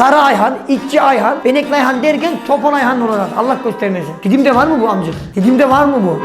Sarı Ayhan, İtçi Ayhan, Benekli Ayhan derken Topon Ayhan olarak. Allah göstermesin. Didimde var mı bu amcık? Didimde var mı bu?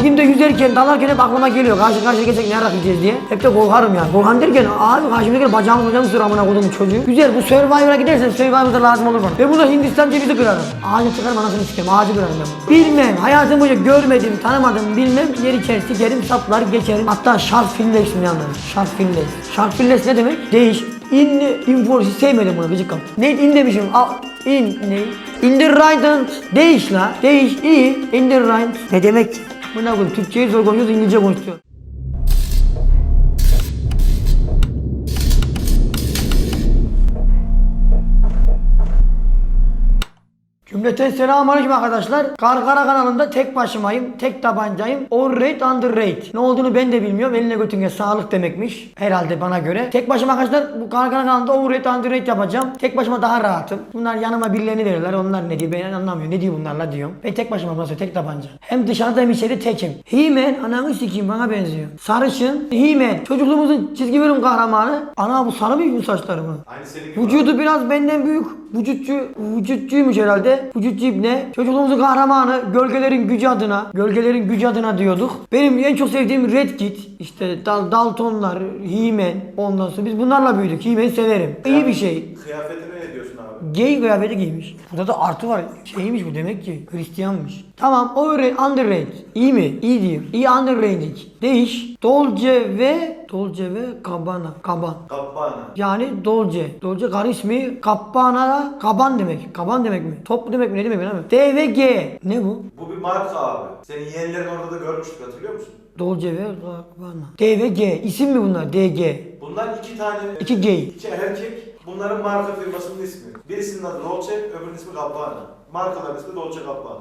Didimde yüzerken, dalarken hep aklıma geliyor. Karşı karşıya geçecek ne yiyeceğiz diye. Hep de korkarım yani. Korkarım derken abi karşımdaki bacağımı bacağımı sür amına koydum çocuğu. Güzel bu Survivor'a gidersen Survivor'da lazım olur bana. Ve burada Hindistan cevizi kırarım. Ağacı çıkarım anasını sikerim. Ağacı kırarım ben. Bilmem. Hayatım boyunca görmedim, tanımadım, bilmem. Yeri içer sikerim, saplar geçerim. Hatta Shark Finlay ismini anlarım. Shark Finlay. Shark Finlay ne demek? Değiş. In, inforsi sevmedim bunu gıcık kaptı. Ne in demişim? Al, in ne? In the right. Değiş la. Değiş. iyi. In the right. Ne demek? Buna koyayım. Türkçeyi zor konuşuyoruz, İngilizce konuşuyor. Cümleten selamünaleyküm arkadaşlar. Karkara kanalında tek başımayım, tek tabancayım. Overrate, underrate. Ne olduğunu ben de bilmiyorum. Eline götüne sağlık demekmiş. Herhalde bana göre. Tek başıma arkadaşlar bu Karkara kanalında overrate, underrate yapacağım. Tek başıma daha rahatım. Bunlar yanıma birilerini verirler. Onlar ne diyor ben anlamıyorum. Ne diyor bunlarla diyorum. Ben tek başıma burası tek tabanca. Hem dışarıda hem içeri tekim. He-Man ananı sikeyim bana benziyor. Sarışın He-Man. Çocukluğumuzun çizgi film kahramanı. Ana bu sarı mı bu saçları mı? Aynı senin gibi. Vücudu biraz benden büyük. Vücutçu, vücutçuymuş herhalde. Vücutçu ibne. Çocukluğumuzun kahramanı. Gölgelerin gücü adına. Gölgelerin gücü adına diyorduk. Benim en çok sevdiğim Red Kit. işte Dal Daltonlar, He-Man. Ondan sonra biz bunlarla büyüdük. He-Man'i severim. İyi bir şey. Kıyafetine ne diyorsun? Gay kıyafeti giymiş. Burada da artı var. Şeymiş bu demek ki. Hristiyanmış. Tamam. Overrated, underrated. İyi mi? İyi diyeyim. İyi underrated. Değiş. Dolce ve Dolce ve Gabbana. Gaban. Gabbana. Yani Dolce. Dolce karı ismi Gabbana da Kaban demek. Kaban demek mi? Top demek mi? Ne demek bilmiyorum. D ve G. Ne bu? Bu bir marka abi. Senin yeğenlerin orada da görmüştük hatırlıyor musun? Dolce ve Gabbana. D ve G. İsim mi bunlar? D, G. Bunlar iki tane... İki gay. İki erkek. Bunların marka firmasının ismi. Birisinin adı Dolce, öbürünün ismi Gabbana. Markaların ismi Dolce Gabbana.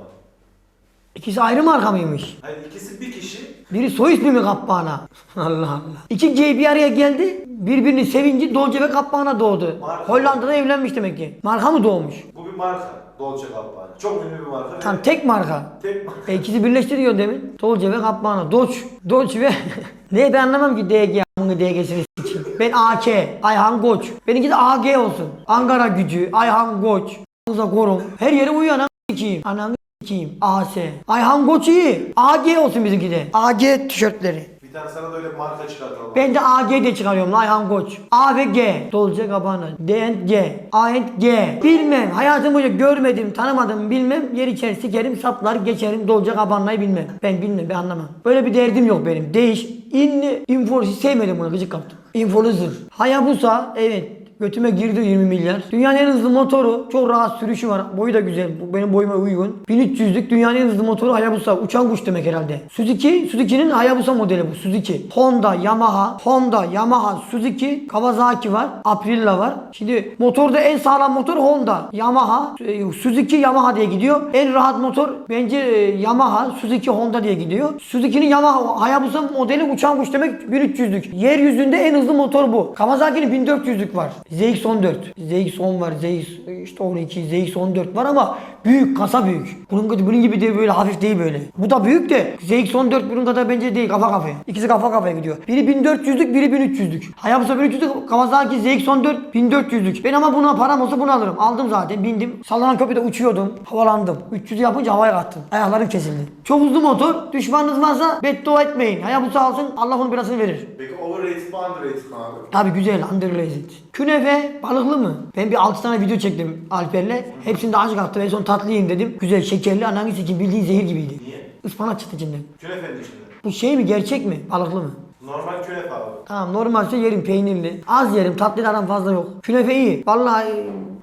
İkisi ayrı marka mıymış? Hani ikisi bir kişi. Biri soy ismi mi Gabbana? Allah Allah. İki gay bir araya geldi. Birbirini sevinci Dolce ve Gabbana doğdu. Marka. Hollanda'da evlenmiş demek ki. Marka mı doğmuş? Bu bir marka. Dolce Gabbana. Çok ünlü bir marka. Tam tek marka. tek marka. E ikisi birleştiriyor demin. Dolce ve Gabbana. Doç. Doç ve... ne ben anlamam ki DG. Amını DG'sini sikeyim. Ben AK. Ayhan Koç. Benimki de AG olsun. Ankara gücü. Ayhan Koç. Uza korum. Her yere uyuyor ananı sikeyim. Ananı sikeyim. AS. Ayhan Koç iyi. AG olsun bizimki de. AG tişörtleri. Tane sana da öyle marka çıkartalım. Ben de AG de çıkarıyorum Ayhan Koç. A ve G. Dolce Gabbana. D and G. A and G. Bilmem. Hayatım boyunca görmedim, tanımadım, bilmem. Yer içer sikerim, saplar geçerim. Dolce Gabbanna'yı bilmem. Ben bilmem, ben anlamam. Böyle bir derdim yok benim. Değiş. İnli, inforsi sevmedim bunu. Gıcık kaptım. Influencer. Hayabusa. Evet. Götüme girdi 20 milyar. Dünyanın en hızlı motoru. Çok rahat sürüşü var. Boyu da güzel. Bu benim boyuma uygun. 1300'lük dünyanın en hızlı motoru Hayabusa. Uçan kuş demek herhalde. Suzuki. Suzuki'nin Hayabusa modeli bu. Suzuki. Honda, Yamaha. Honda, Yamaha, Suzuki. Kawasaki var. Aprilia var. Şimdi motorda en sağlam motor Honda. Yamaha. e, Suzuki, Yamaha diye gidiyor. En rahat motor bence e, Yamaha, Suzuki, Honda diye gidiyor. Suzuki'nin Yamaha, Hayabusa modeli uçan kuş demek 1300'lük. Yeryüzünde en hızlı motor bu. Kawasaki'nin 1400'lük var. ZX-14. ZX-10 var. ZX işte 12, ZX-14 var ama büyük, kasa büyük. Bunun, bunun gibi de böyle hafif değil böyle. Bu da büyük de ZX-14 bunun kadar bence değil kafa kafaya. İkisi kafa kafaya gidiyor. Biri 1400'lük, biri 1300'lük. Hayabusa 1300'lük, Kawasaki ZX-14 1400'lük. Ben ama buna param olsa bunu alırım. Aldım zaten, bindim. Sallanan köprüde uçuyordum. Havalandım. 300'ü yapınca havaya kalktım. Ayaklarım kesildi. Çok hızlı motor. Düşmanınız varsa beddua etmeyin. Hayabusa alsın, Allah onun birasını verir. Peki overrated mi underrated mi abi? Tabi güzel, underrated. Künefe balıklı mı? Ben bir 6 tane video çektim Alper'le. Hepsinde acı kalktı. En son tatlı yiyin dedim. Güzel, şekerli, ananı sikim bildiğin zehir gibiydi. Niye? Ispanak çıktı içinden. Künefenin içinde. Bu şey mi, gerçek mi? Balıklı mı? Normal künefe abi. Tamam normalse yerim peynirli. Az yerim tatlı aram fazla yok. Künefe iyi. Vallahi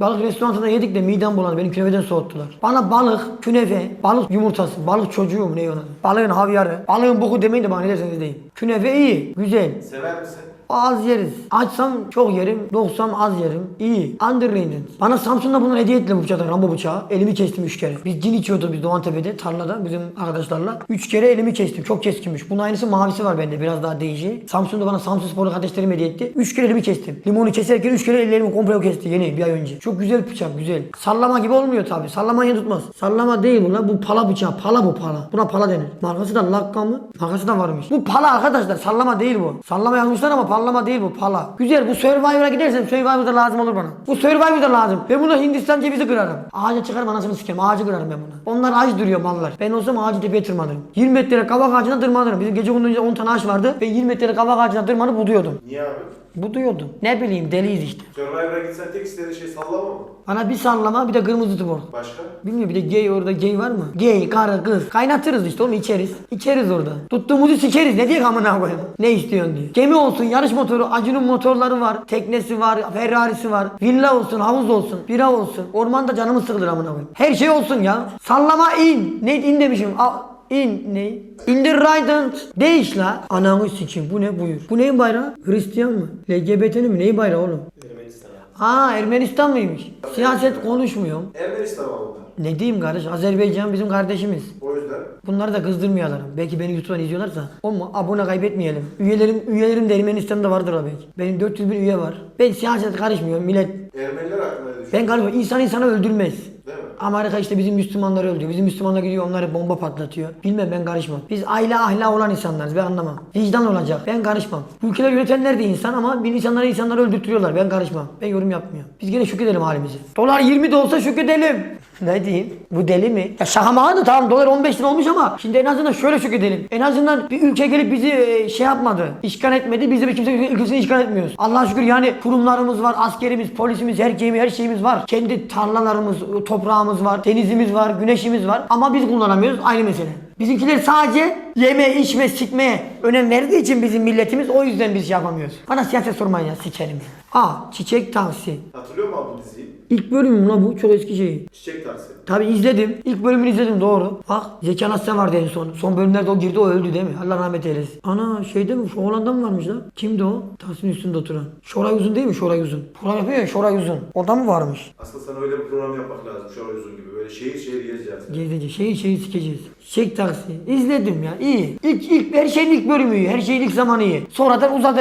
balık restoranında yedik de midem bulandı. Beni künefeden soğuttular. Bana balık, künefe, balık yumurtası, balık çocuğu mu ne ona? Balığın havyarı. Balığın boku demeyin de bana ne derseniz deyin. Künefe iyi, güzel. Sever misin? Az yeriz. Açsam çok yerim, doksam az yerim. İyi. Underrated. Bana Samsun'da bunları hediye ettiler bu bıçaktan, Rambo bıçağı. Elimi kestim üç kere. Biz cin içiyorduk biz Doğantepe'de, tarlada bizim arkadaşlarla. Üç kere elimi kestim. Çok keskinmiş. Bunun aynısı mavisi var bende, biraz daha değişik. Samsun'da bana Samsun Spor'u kardeşlerim hediye etti. Üç kere elimi kestim. Limonu keserken üç kere ellerimi komple kesti yeni bir ay önce. Çok güzel bıçak, güzel. Sallama gibi olmuyor tabi. Sallama yine tutmaz. Sallama değil bunlar. Bu pala bıçağı. Pala bu pala. Buna pala denir. Markası da Lakka mı? Markası da varmış. Bu pala arkadaşlar. Sallama değil bu. Sallama yazmışlar ama pala sallama değil bu pala. Güzel bu Survivor'a gidersem Survivor'da lazım olur bana. Bu Survivor'da lazım. Ben buna Hindistan cevizi kırarım. Ağaca çıkarım anasını sikerim. Ağacı kırarım ben buna. Onlar ağaç duruyor mallar. Ben olsam ağacı tepeye tırmanırım. 20 metre kavak ağacına tırmanırım. Bizim gece gündüz 10 tane ağaç vardı. Ben 20 metre kavak ağacına tırmanıp buduyordum. Niye abi? Buduyordum. Ne bileyim deliyiz işte. Survivor'a gitsen tek istediğin şey sallama mı? Bana bir sallama bir de kırmızı tubor. Başka? Bilmiyorum bir de gay orada gay var mı? Gay, karı, kız. Kaynatırız işte onu içeriz. İçeriz orada. Tuttuğumuzu sikeriz. Ne diye amına koyayım? Ne istiyorsun diye. Gemi olsun, yarış motoru, Acun'un motorları var. Teknesi var, Ferrari'si var. Villa olsun, havuz olsun, bira olsun. Ormanda canımız sıkılır amına koyayım. Her şey olsun ya. Sallama in. Ne in demişim. A in ne? In the right. Değiş la. Ananı sikeyim. Bu ne buyur. Bu neyin bayrağı? Hristiyan mı? LGBT'nin mi? Neyin bayrağı oğlum? Ermenistan abi. Aa Ermenistan mıymış? Siyaset konuşmuyorum. Ermenistan abi bunlar. Ne diyeyim kardeş? Azerbaycan bizim kardeşimiz. O yüzden Bunları da kızdırmayalım. Belki beni YouTube'dan izliyorlarsa. Ama abone kaybetmeyelim. Üyelerim, üyelerim de Ermenistan'da vardır belki. Benim 400 bin üye var. Ben siyaset karışmıyorum. Millet Ermeniler hakkında ben karışmıyorum. İnsan insanı öldürmez. Değil mi? Amerika işte bizim Müslümanları öldürüyor. Bizim Müslümanlar gidiyor onları bomba patlatıyor. Bilmem ben karışmam. Biz aile ahlak olan insanlarız ben anlamam. Vicdan olacak ben karışmam. Ülkeler yönetenler de insan ama bir insanları insanları öldürtüyorlar ben karışmam. Ben yorum yapmıyorum. Biz gene şükredelim halimize. Dolar 20 de olsa şükredelim. Ne diyeyim? Bu deli mi? Ya şaka maka da tamam dolar 15 lira olmuş ama şimdi en azından şöyle şükredelim. En azından bir ülke gelip bizi e, şey yapmadı. işgal etmedi. Biz de bir kimse ülkesini işgal etmiyoruz. Allah'a şükür yani kurumlarımız var, askerimiz, polisimiz, her şeyimiz, her şeyimiz var. Kendi tarlalarımız, toprağımız var, denizimiz var, güneşimiz var. Ama biz kullanamıyoruz ayrı mesele. Bizimkiler sadece yeme, içme, sikmeye önem verdiği için bizim milletimiz o yüzden biz şey yapamıyoruz. Bana siyaset sormayın ya sikerim. Aa çiçek tavsiye. Hatırlıyor musun abi bu diziyi? İlk bölümüm la bu çok eski şey. Çiçek Taksi. Tabi izledim. İlk bölümünü izledim doğru. Bak Zeki Anasya vardı en son. Son bölümlerde o girdi o öldü değil mi? Allah rahmet eylesin. Ana şeyde mi? Şu oğlandan mı varmış lan? Kimdi o? Tahsin üstünde oturan. Şoray Uzun değil mi? Şoray Uzun. Program yapıyor ya Şoray Uzun. Orada mı varmış? Aslında sana öyle bir program yapmak lazım. Şöyle uzun gibi. Böyle şehir şehir gezeceğiz. Gezici. Şeyi şeyi sikeceğiz. Çek taksi. İzledim ya. iyi. İlk, ilk her şeyin ilk bölümü iyi. Her şeyin ilk zamanı iyi. Sonradan uzadı.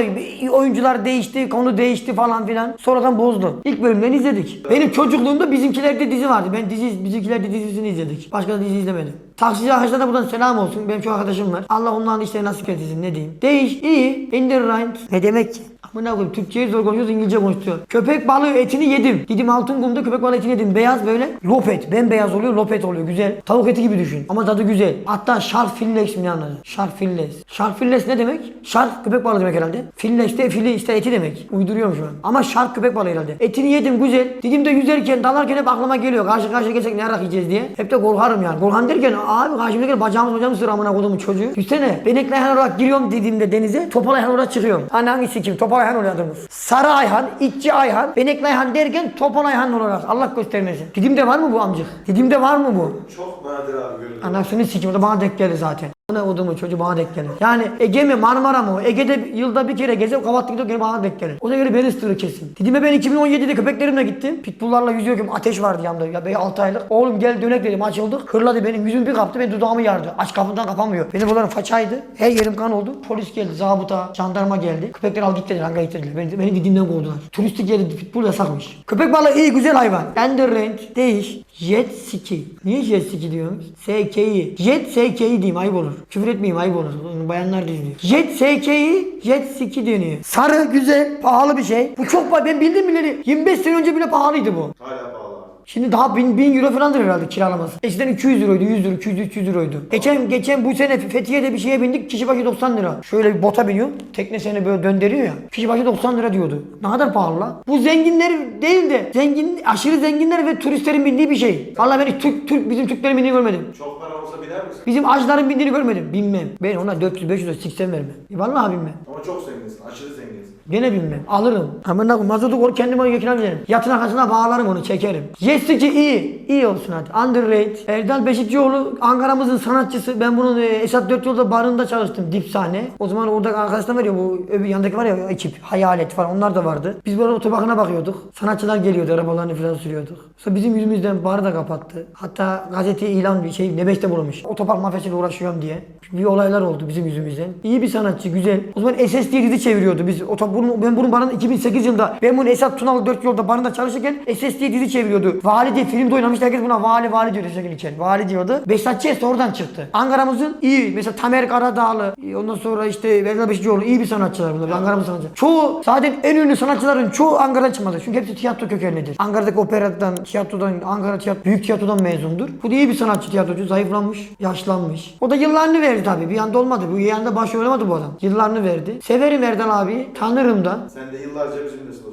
Oyuncular değişti. Konu değişti falan filan. Sonradan bozdu. İlk bölümden izledik. Benim çocukluğumda bizimkilerde dizi vardı. Ben dizi bizimkilerde dizisini izledik. Başka da dizi izlemedim. Taksici arkadaşlara buradan selam olsun. Benim çok arkadaşım var. Allah onların işleri nasip etsin ne diyeyim. Değiş, iyi. In the right. Ne demek ki? Amına koyayım Türkçeyi zor konuşuyoruz İngilizce konuşuyor. Köpek balığı etini yedim. Gidim altın kumda köpek balığı etini yedim. Beyaz böyle lopet. Bembeyaz oluyor lopet oluyor güzel. Tavuk eti gibi düşün. Ama tadı güzel. Hatta shark fillet mi anladın? Shark fillet. Shark fillet ne demek? Shark köpek balığı demek herhalde. Fillet de fili işte eti demek. Uyduruyorum şu an. Ama shark köpek balığı herhalde. Etini yedim güzel. Dedim de yüzerken dalarken hep aklıma geliyor. Karşı karşıya geçsek ne arak yiyeceğiz diye. Hep de korkarım yani. Korkan derken abi karşımdaki bacağımız bacağımız sır amına kodumun çocuğu. Düşsene. Benekli Ayhan olarak giriyorum dediğimde denize. Topal Ayhan olarak çıkıyorum. Hani hangisi kim? Topal Ayhan oluyor adımız. Sarı Ayhan, İtçi Ayhan, Benekli Ayhan derken Topal Ayhan olarak. Allah göstermesin. Didimde var mı bu amcık? Didimde var mı bu? Çok nadir abi görüldü. Anasını sikim o da bana denk geldi zaten. Ne odumu çocuğu bana denk gelir. Yani Ege mi Marmara mı? Ege'de yılda bir kere gezip kavatlı gidiyor bana denk gelir. Ona göre beni ısırır kesin. Didim'e ben 2017'de köpeklerimle gittim. Pitbulllarla yüzüyorken ateş vardı yanımda. Ya bey 6 aylık. Oğlum gel dönek dedim açıldık. Hırladı benim yüzüm bir kaptı ben dudağımı yardı. Aç kapından kapamıyor. Benim buralarım façaydı. Her yerim kan oldu. Polis geldi. Zabıta, jandarma geldi. Köpekleri al git dediler. Hanga getirdiler. Beni, beni Didim'den kovdular. Turistik yeri pitbull yasakmış. Köpek balığı iyi güzel hayvan. Enderrenk, değiş, jet ski. Niye jet ski diyoruz? SK'yi. Jet SK'yi diyeyim ayıp olur. Küfür etmeyeyim ayıp olur. Bayanlar da izliyor. Jet SK'yi jet ski deniyor. Sarı, güzel, pahalı bir şey. Bu çok pahalı. Ben bildim bileli. 25 sene önce bile pahalıydı bu. Hala pahalı. Şimdi daha 1000, 1000 euro falandır herhalde kiralaması. Eskiden 200 euroydu, 100 euro, 200, 300 euroydu. Geçen, geçen bu sene Fethiye'de bir şeye bindik, kişi başı 90 lira. Şöyle bir bota biniyor, tekne seni böyle döndürüyor ya. Kişi başı 90 lira diyordu. Ne kadar pahalı la? Bu zenginler değil de, zengin, aşırı zenginler ve turistlerin bindiği bir şey. Vallahi ben hiç Türk, Türk, bizim Türklerin bindiğini görmedim. Çok para olsa biner misin? Bizim acıların bindiğini görmedim. Binmem. Ben ona 400-500 lira siksen vermem. E vallahi binmem. Ama çok zenginsin. Aşırı zenginsin. Gene bilmem. Alırım. Ama mazotu kendime yakına binerim. Yatın arkasına bağlarım onu çekerim. Jessica iyi. İyi olsun hadi. Underrated. Erdal Beşikçioğlu Ankara'mızın sanatçısı. Ben bunun e, Esat Dört Yolda barında çalıştım. Dip sahne. O zaman orada arkadaşlar var ya bu öbür yandaki var ya ekip. Hayalet falan onlar da vardı. Biz böyle otobakına bakıyorduk. Sanatçılar geliyordu. Arabalarını falan sürüyorduk. Sonra bizim yüzümüzden barı da kapattı. Hatta gazete ilan bir şey Nebeş'te bulunmuş. Otopark mafyasıyla uğraşıyorum diye. Bir olaylar oldu bizim yüzümüzden. İyi bir sanatçı güzel. O zaman SS diye dizi çeviriyordu. Biz otop, bunu, ben bunun barın 2008 yılında ben bunu Esat Tunalı 4 yolda barında çalışırken SS diye dizi çeviriyordu. Vali diye filmde oynamış. Herkes buna vali vali diyor Teşekkür için. Vali diyordu. Behzat Ç. oradan çıktı. Ankara'mızın iyi. Mesela Tamer Karadağlı. Ondan sonra işte Vedat Beşikçioğlu iyi bir sanatçılar bunlar. Ankara'mızın sanatçıları. Çoğu zaten en ünlü sanatçıların çoğu Ankara'dan çıkmadı. Çünkü hepsi tiyatro kökenlidir. Ankara'daki operadan, tiyatrodan, Ankara tiyatro, büyük tiyatrodan mezundur. Bu da iyi bir sanatçı tiyatrocu. Zayıflanmış, yaşlanmış. O da yıllarını verdi tabii. Bir anda olmadı. Bu yanda baş oynamadı bu adam. Yıllarını verdi. Severim Erdal abi. Tanırım da. Sen de yıllarca bizimlesin.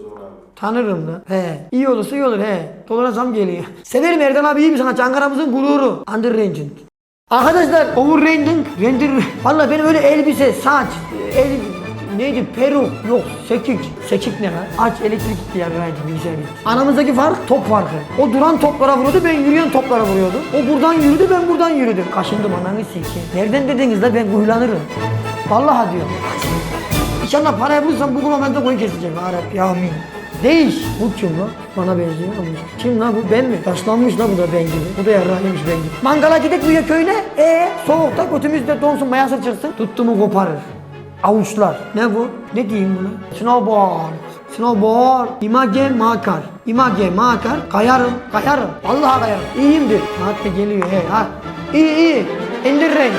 Tanırım da. He. İyi olursa iyi olur he. Dolara zam geliyor. Severim Erdal abi iyi bir sanatçı. Ankara'mızın gururu. Underrated. Arkadaşlar overrated, render. Valla benim öyle elbise, saç, el, neydi peruk yok sekik. Sekik ne lan? Aç elektrik gitti ya bir bilgisayar gitti. Aramızdaki fark top farkı. O duran toplara vuruyordu ben yürüyen toplara vuruyordum. O buradan yürüdü ben buradan yürüdüm. Kaşındım ananı sikeyim. Nereden dediniz la ben huylanırım. Vallahi diyorum. İnşallah parayı bulursam bu kulağımda koyun keseceğim. Ya Rabbi amin. Değiş. Bu kim lan? Bana benziyor ama. Kim lan bu? Ben mi? Yaşlanmış lan bu da ben gibi. Bu da yarrağıymış ben gibi. Mangala gidek bu ya köyüne. E soğukta götümüzde donsun mayası çıksın. Tuttu mu koparır. Avuçlar. Ne bu? Ne diyeyim buna? Snowboard. Snowboard. İmage makar. İmage makar. Kayarım. Kayarım. Vallahi kayarım. İyiyimdir. Hatta geliyor he. Ha. İyi iyi. 50 renk.